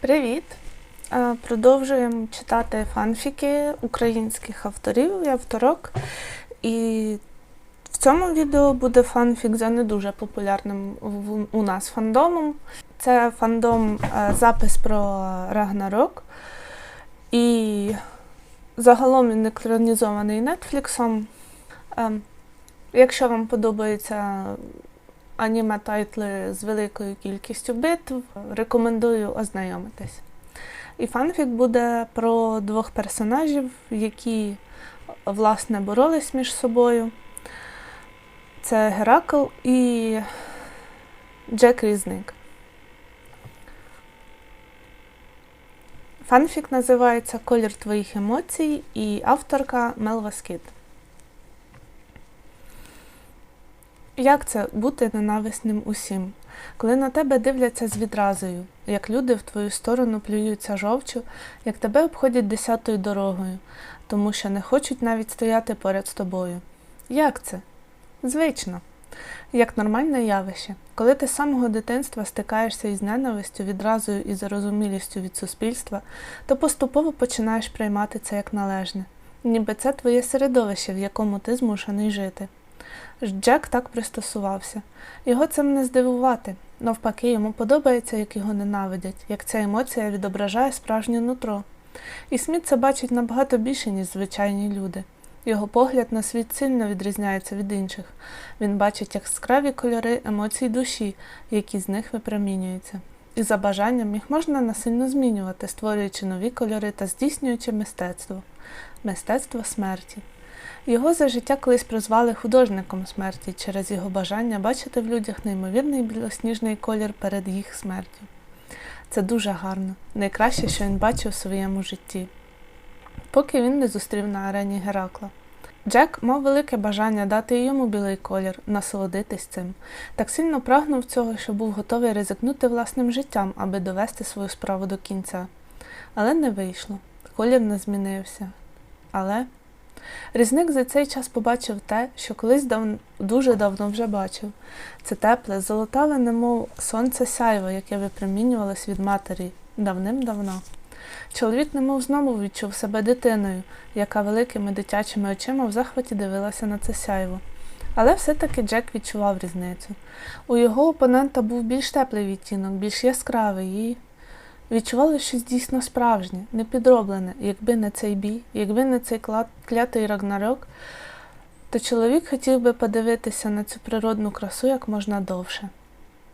Привіт! Е, Продовжуємо читати фанфіки українських авторів. Я авторок. І в цьому відео буде фанфік за не дуже популярним у нас фандомом. Це фандом е, запис про Рагнарок. І загалом він екранізований Нетфліксом. Е, Якщо вам подобаються аніме-тайтли з великою кількістю битв, рекомендую ознайомитись. І фанфік буде про двох персонажів, які власне боролись між собою. Це Геракл і Джек Різник. Фанфік називається Колір твоїх емоцій і авторка Мелва Скіт. Як це бути ненависним усім? Коли на тебе дивляться з відразою, як люди в твою сторону плюються жовчу, як тебе обходять десятою дорогою, тому що не хочуть навіть стояти поряд з тобою. Як це? Звично. Як нормальне явище, коли ти з самого дитинства стикаєшся із ненавистю, відразою і зарозумілістю від суспільства, то поступово починаєш приймати це як належне, ніби це твоє середовище, в якому ти змушений жити. Джек так пристосувався. Його цим не здивувати. Навпаки, йому подобається, як його ненавидять, як ця емоція відображає справжнє нутро. І Сміт це бачить набагато більше, ніж звичайні люди. Його погляд на світ сильно відрізняється від інших. Він бачить яскраві кольори емоцій душі, які з них випромінюються. І за бажанням їх можна насильно змінювати, створюючи нові кольори та здійснюючи мистецтво мистецтво смерті. Його за життя колись прозвали художником смерті через його бажання бачити в людях неймовірний білосніжний колір перед їх смертю. Це дуже гарно, найкраще, що він бачив у своєму житті, поки він не зустрів на арені Геракла. Джек мав велике бажання дати йому білий колір, насолодитись цим. Так сильно прагнув цього, що був готовий ризикнути власним життям, аби довести свою справу до кінця. Але не вийшло. Колір не змінився. Але Різник за цей час побачив те, що колись дав... дуже давно вже бачив. Це тепле, золотаве, немов сонце сяйво, яке випромінювалось від матері давним-давно. Чоловік немов знову відчув себе дитиною, яка великими дитячими очима в захваті дивилася на це сяйво. Але все-таки Джек відчував різницю. У його опонента був більш теплий відтінок, більш яскравий і Відчували щось дійсно справжнє, непідроблене, якби не цей бій, якби не цей клятий рагнарок, то чоловік хотів би подивитися на цю природну красу як можна довше.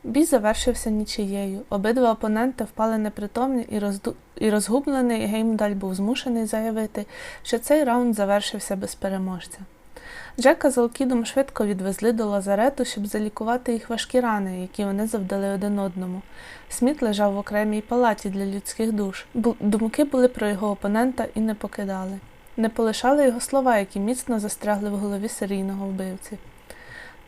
Бій завершився нічиєю. Обидва опоненти впали непритомні і, розду... і розгублений Геймдаль був змушений заявити, що цей раунд завершився без переможця. Джека з Алкідом швидко відвезли до лазарету, щоб залікувати їх важкі рани, які вони завдали один одному. Сміт лежав в окремій палаті для людських душ. Думки були про його опонента і не покидали. Не полишали його слова, які міцно застрягли в голові серійного вбивці.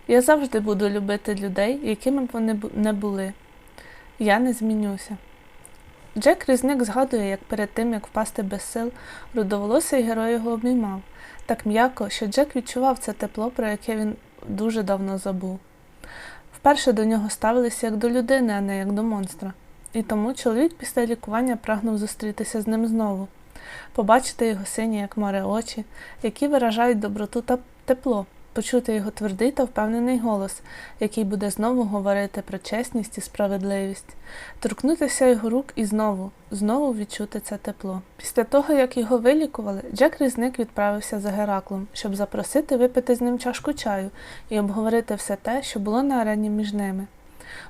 Я завжди буду любити людей, якими б вони не були. Я не змінюся. Джек Різник згадує, як перед тим, як впасти без сил, рудоволосий герой його обіймав так м'яко, що Джек відчував це тепло, про яке він дуже давно забув. Вперше до нього ставилися як до людини, а не як до монстра. І тому чоловік після лікування прагнув зустрітися з ним знову, побачити його сині, як море очі, які виражають доброту та тепло, почути його твердий та впевнений голос, який буде знову говорити про чесність і справедливість, торкнутися його рук і знову, знову відчути це тепло. Після того, як його вилікували, Джек Різник відправився за Гераклом, щоб запросити випити з ним чашку чаю і обговорити все те, що було на арені між ними.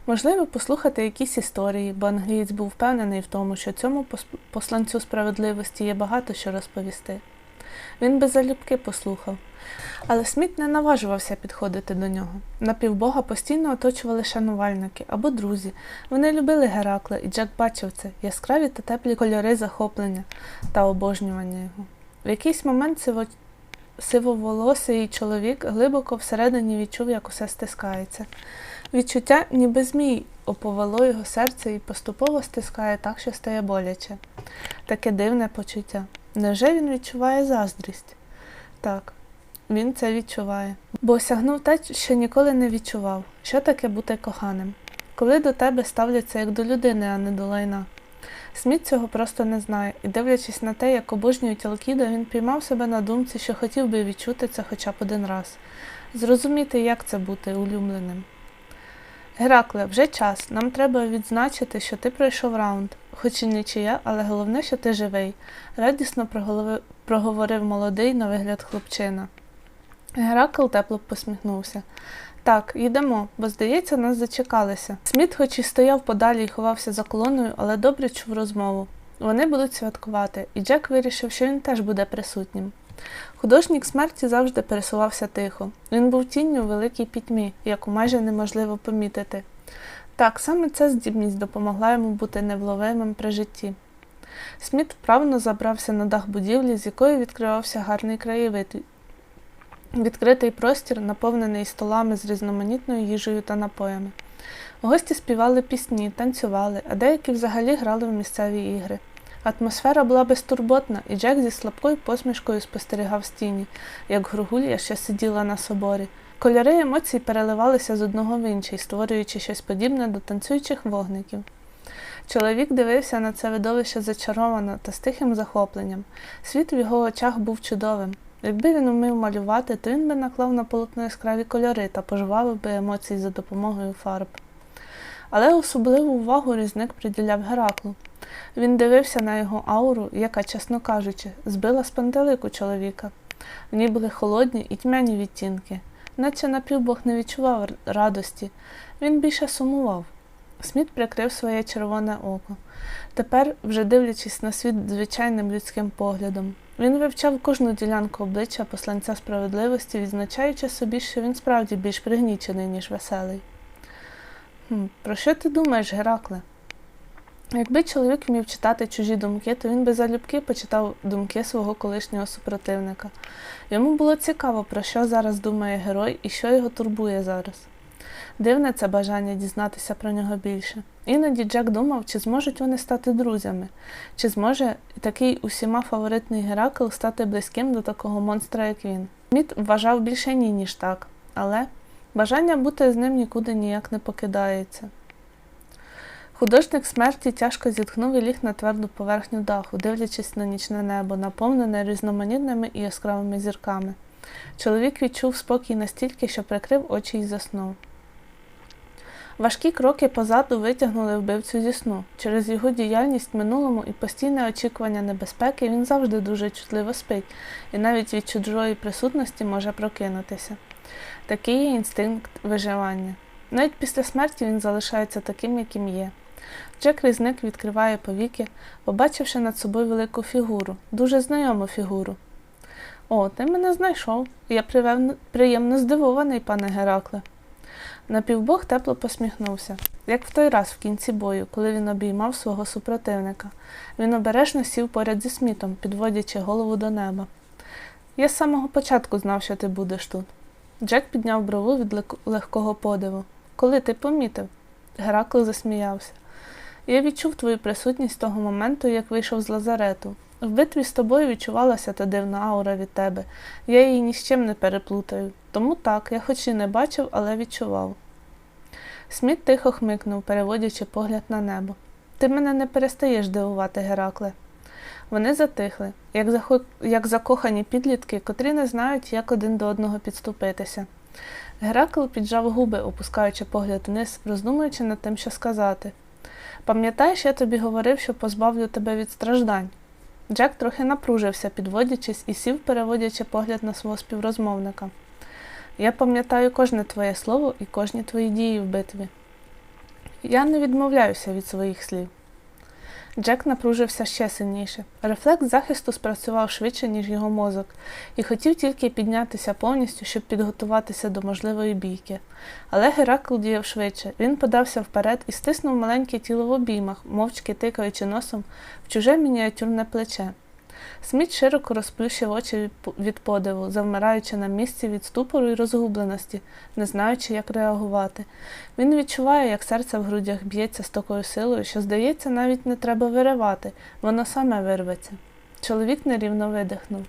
Можливо, послухати якісь історії, бо англієць був впевнений в тому, що цьому посланцю справедливості є багато що розповісти. Він би залюбки послухав. Але Сміт не наважувався підходити до нього. Напівбога постійно оточували шанувальники або друзі. Вони любили Геракла, і Джек бачив це яскраві та теплі кольори захоплення та обожнювання його. В якийсь момент сиво... сивоволосий чоловік глибоко всередині відчув, як усе стискається. Відчуття, ніби змій, оповело його серце і поступово стискає так, що стає боляче. Таке дивне почуття. Невже він відчуває заздрість? Так, він це відчуває. Бо осягнув те, що ніколи не відчував, що таке бути коханим. Коли до тебе ставляться як до людини, а не до лайна. Сміт цього просто не знає, і дивлячись на те, як обожнюють Алкіда, він піймав себе на думці, що хотів би відчути це хоча б один раз, зрозуміти, як це бути улюбленим. Геракле, вже час. Нам треба відзначити, що ти пройшов раунд, хоч і нічия, але головне, що ти живий, радісно проговорив молодий на вигляд хлопчина. Геракл тепло посміхнувся. Так, йдемо, бо, здається, нас зачекалися. Сміт, хоч і стояв подалі і ховався за колоною, але добре чув розмову. Вони будуть святкувати, і Джек вирішив, що він теж буде присутнім. Художник смерті завжди пересувався тихо. Він був тінню у великій пітьмі, яку майже неможливо помітити. Так, саме ця здібність допомогла йому бути невловимим при житті. Сміт вправно забрався на дах будівлі, з якої відкривався гарний краєвид. Відкритий простір, наповнений столами з різноманітною їжею та напоями. Гості співали пісні, танцювали, а деякі взагалі грали в місцеві ігри. Атмосфера була безтурботна, і Джек зі слабкою посмішкою спостерігав з тіні, як горгулья ще сиділа на соборі. Кольори емоцій переливалися з одного в інший, створюючи щось подібне до танцюючих вогників. Чоловік дивився на це видовище зачаровано та з тихим захопленням. Світ в його очах був чудовим. Якби він умів малювати, то він би наклав на полотно яскраві кольори та пожвавив би емоції за допомогою фарб. Але особливу увагу різник приділяв Гераклу. Він дивився на його ауру, яка, чесно кажучи, збила з пантелику чоловіка. В ній були холодні і тьмяні відтінки, наче напівбог не відчував радості, він більше сумував. Сміт прикрив своє червоне око. Тепер, вже дивлячись на світ звичайним людським поглядом, він вивчав кожну ділянку обличчя посланця справедливості, відзначаючи собі, що він справді більш пригнічений, ніж веселий. Про що ти думаєш, Геракле? Якби чоловік вмів читати чужі думки, то він би залюбки почитав думки свого колишнього супротивника. Йому було цікаво, про що зараз думає герой і що його турбує зараз. Дивне це бажання дізнатися про нього більше. Іноді Джек думав, чи зможуть вони стати друзями, чи зможе такий усіма фаворитний Геракл стати близьким до такого монстра, як він. Міт вважав більше ні, ніж так, але бажання бути з ним нікуди ніяк не покидається. Художник смерті тяжко зітхнув і ліг на тверду поверхню даху, дивлячись на нічне небо, наповнене різноманітними і яскравими зірками. Чоловік відчув спокій настільки, що прикрив очі і заснув. Важкі кроки позаду витягнули вбивцю зі сну. Через його діяльність в минулому і постійне очікування небезпеки він завжди дуже чутливо спить, і навіть від чужої присутності може прокинутися. Такий є інстинкт виживання. Навіть після смерті він залишається таким, яким є. Джек Різник відкриває повіки, побачивши над собою велику фігуру, дуже знайому фігуру. О, ти мене знайшов. Я приємно здивований, пане Геракле. Напівбог тепло посміхнувся, як в той раз в кінці бою, коли він обіймав свого супротивника. Він обережно сів поряд зі смітом, підводячи голову до неба. Я з самого початку знав, що ти будеш тут. Джек підняв брову від легкого подиву. Коли ти помітив? Геракл засміявся. Я відчув твою присутність того моменту, як вийшов з лазарету. В битві з тобою відчувалася та дивна аура від тебе. Я її ні з чим не переплутаю. Тому так, я хоч і не бачив, але відчував. Сміт тихо хмикнув, переводячи погляд на небо. Ти мене не перестаєш дивувати, Геракле. Вони затихли, як, захо... як закохані підлітки, котрі не знають, як один до одного підступитися. Геракл піджав губи, опускаючи погляд вниз, роздумуючи над тим, що сказати. Пам'ятаєш, я тобі говорив, що позбавлю тебе від страждань. Джек трохи напружився, підводячись, і сів, переводячи погляд на свого співрозмовника. Я пам'ятаю кожне твоє слово і кожні твої дії в битві. Я не відмовляюся від своїх слів. Джек напружився ще сильніше. Рефлекс захисту спрацював швидше, ніж його мозок, і хотів тільки піднятися повністю, щоб підготуватися до можливої бійки. Але Геракл діяв швидше. Він подався вперед і стиснув маленьке тіло в обіймах, мовчки тикаючи носом в чуже мініатюрне плече. Сміт широко розплющив очі від подиву, завмираючи на місці від ступору і розгубленості, не знаючи, як реагувати. Він відчуває, як серце в грудях б'ється з такою силою, що, здається, навіть не треба виривати, воно саме вирветься. Чоловік нерівно видихнув.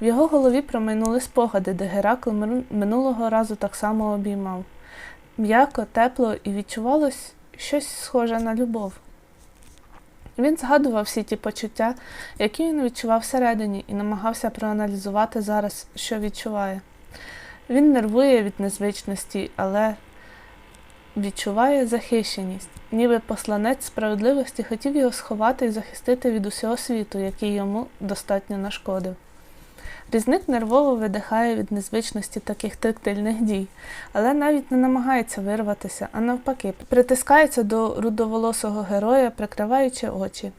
В його голові промайнули спогади, де Геракл минулого разу так само обіймав. М'яко, тепло і відчувалось щось схоже на любов. Він згадував всі ті почуття, які він відчував всередині, і намагався проаналізувати зараз, що відчуває. Він нервує від незвичності, але відчуває захищеність, ніби посланець справедливості хотів його сховати і захистити від усього світу, який йому достатньо нашкодив. Різник нервово видихає від незвичності таких тактильних дій, але навіть не намагається вирватися, а навпаки, притискається до рудоволосого героя, прикриваючи очі.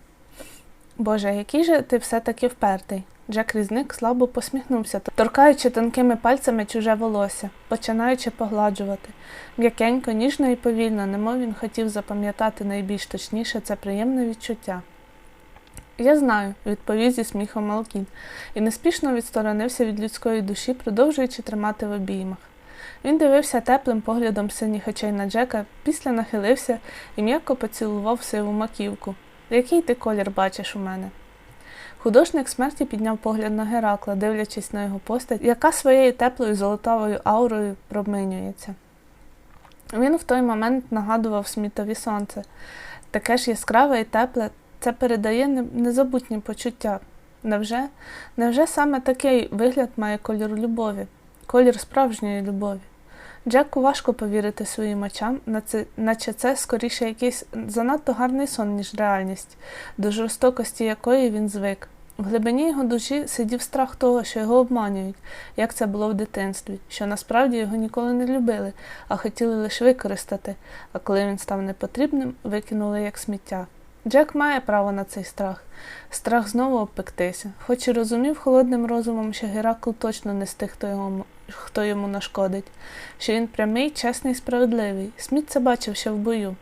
Боже, який же ти все-таки впертий. Джек Різник слабо посміхнувся, торкаючи тонкими пальцями чуже волосся, починаючи погладжувати. М'якенько, ніжно і повільно, немов він хотів запам'ятати найбільш точніше це приємне відчуття. Я знаю, відповів зі сміхом Малкін, і неспішно відсторонився від людської душі, продовжуючи тримати в обіймах. Він дивився теплим поглядом синіх очей на Джека, після нахилився і м'яко поцілував сиву маківку. Який ти колір бачиш у мене? Художник смерті підняв погляд на Геракла, дивлячись на його постать, яка своєю теплою золотавою аурою проминюється. Він в той момент нагадував смітові сонце. Таке ж яскраве і тепле, це передає незабутні почуття. Невже? Невже саме такий вигляд має кольор любові, колір справжньої любові? Джеку важко повірити своїм очам, наче це скоріше якийсь занадто гарний сон, ніж реальність, до жорстокості якої він звик. В глибині його душі сидів страх того, що його обманюють, як це було в дитинстві, що насправді його ніколи не любили, а хотіли лише використати, а коли він став непотрібним, викинули як сміття. Джек має право на цей страх, страх знову обпектися, хоч і розумів холодним розумом, що Геракл точно не з тих, хто йому, хто йому нашкодить, що він прямий, чесний справедливий. Сміт це бачив ще в бою.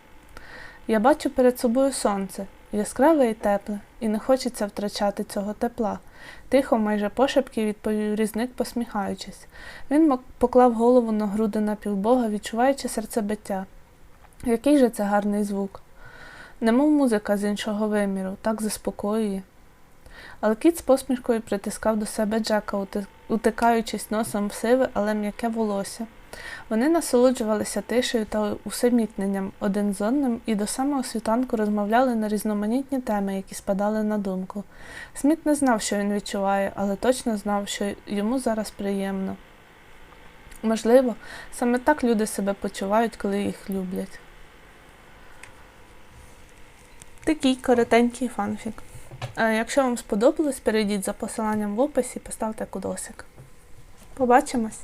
Я бачу перед собою сонце, яскраве і тепле, і не хочеться втрачати цього тепла. Тихо, майже пошепки відповів різник, посміхаючись. Він поклав голову на груди напівбога, відчуваючи серцебиття. Який же це гарний звук. Немов музика з іншого виміру, так заспокоює. Але кіт з посмішкою притискав до себе Джека, утикаючись носом в сиве, але м'яке волосся. Вони насолоджувалися тишею та усамітненням один з одним і до самого світанку розмовляли на різноманітні теми, які спадали на думку. Сміт не знав, що він відчуває, але точно знав, що йому зараз приємно. Можливо, саме так люди себе почувають, коли їх люблять. Такий коротенький фанфік. Якщо вам сподобалось, перейдіть за посиланням в описі і поставте кудосик. Побачимось!